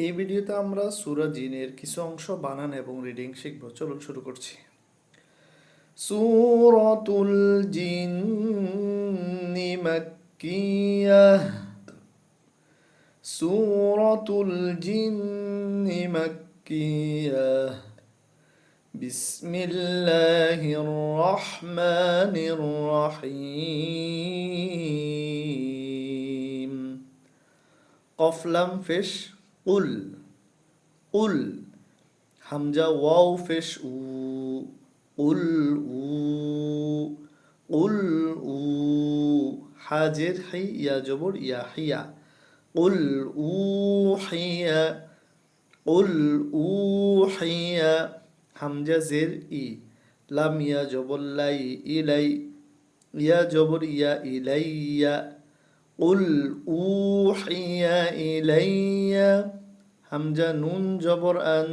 এই ভিডিওতে আমরা সুরা জিনের কিছু অংশ বানান এবং রিডিং শিখব। চলুন শুরু করছি। সুরতুল জিন্নি মাক্কিয়াহ। সুরতুল জিন্নি মাক্কিয়াহ। বিসমিল্লাহির রহমানির রহিম। কফলাম ফিশ। উল উল, হামজা ওয়াও ফেশ উ, উল উ উল উ, হাজের হাই ইয়া জবর ইয়া হিয়া উল উ হিয়া উল উ হিয়া হামজা জের ই, লাম ইয়া জবর লাই ইলাই, ইয়া জবর ইয়া ইলাইয়া উল উহিয়া ইলাইয়া হামজা নুন জবর আন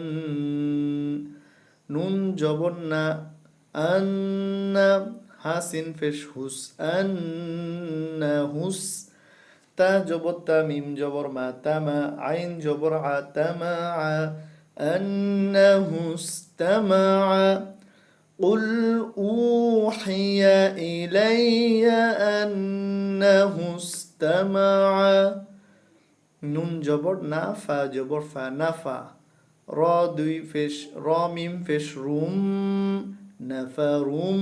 নুন জবর না আন্না হাসিন ফেশ হুস আন্না হুস তা জবর তা মিম জবর মা তামা আইন জবর আ তামা আ أنه استمع قل أوحي إلي أنه ইস্তামা নুন জবর না ফা জবর ফা না ফা র দুই ফেস র মিম ফেস রুম নাফা রুম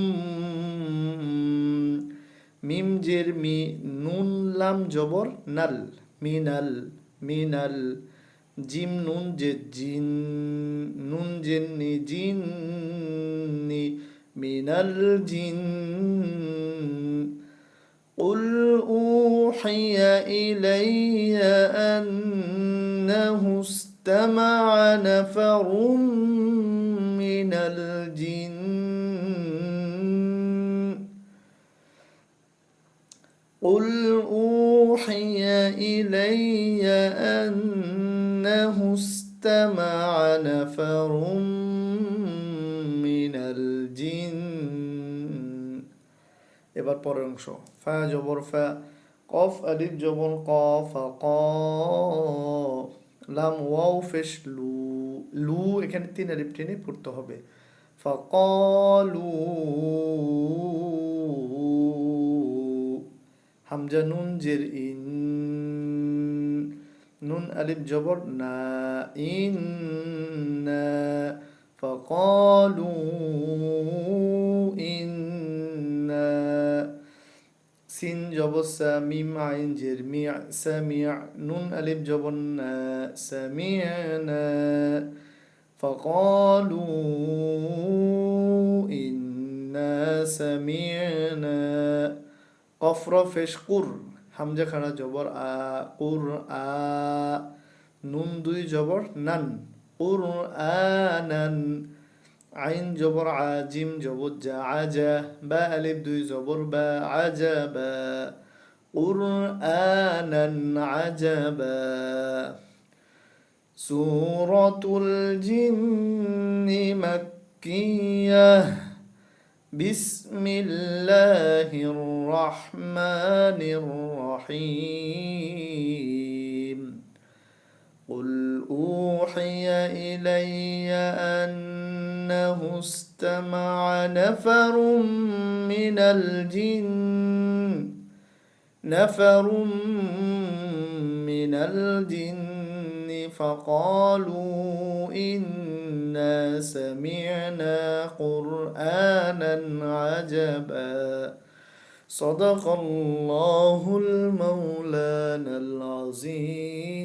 মিম জের মি নুন লাম জবর নাল মিনাল মিনাল জিম নুন জে জিন নুন জেননি জিন্নি মিনাল জিন قل أوحي إلي أنه استمع نفر من الجن. قل أوحي إلي أنه استمع نفر من এবার পরের অংশ। ফা জবর ফা, কফ, আলিফ, জবর কফ, ক, লাম, ওয়াও ফেশ লু লু, এখানে তিন আলিফ টেনে পড়তে হবে। ফাকালু হামজা, নুন, জের, ইন, নুন, আলিফ, জবর, না, ইন ফাকালু জবর সা মিম আইন জের মি সামিয়া নুন আলিফ জবর না সামিয়ানা فقالوا إنا سمعنا قفر فش قر হামজা খাড়া জবর আ কুর আ নুন দুই জবর নান কুর আনান আইন জবর আজিম জবর জা আজা বা আলিফ দুই জবর বা আজা বা কুর আনান আজাবা سورة الجن مكية بسم الله الرحمن الرحيم قل أوحي إلي أنه استمع نفر من الجن نفر من الجن فقالوا إنا سمعنا قرآنا عجبا. صدق الله المولانا العظيم.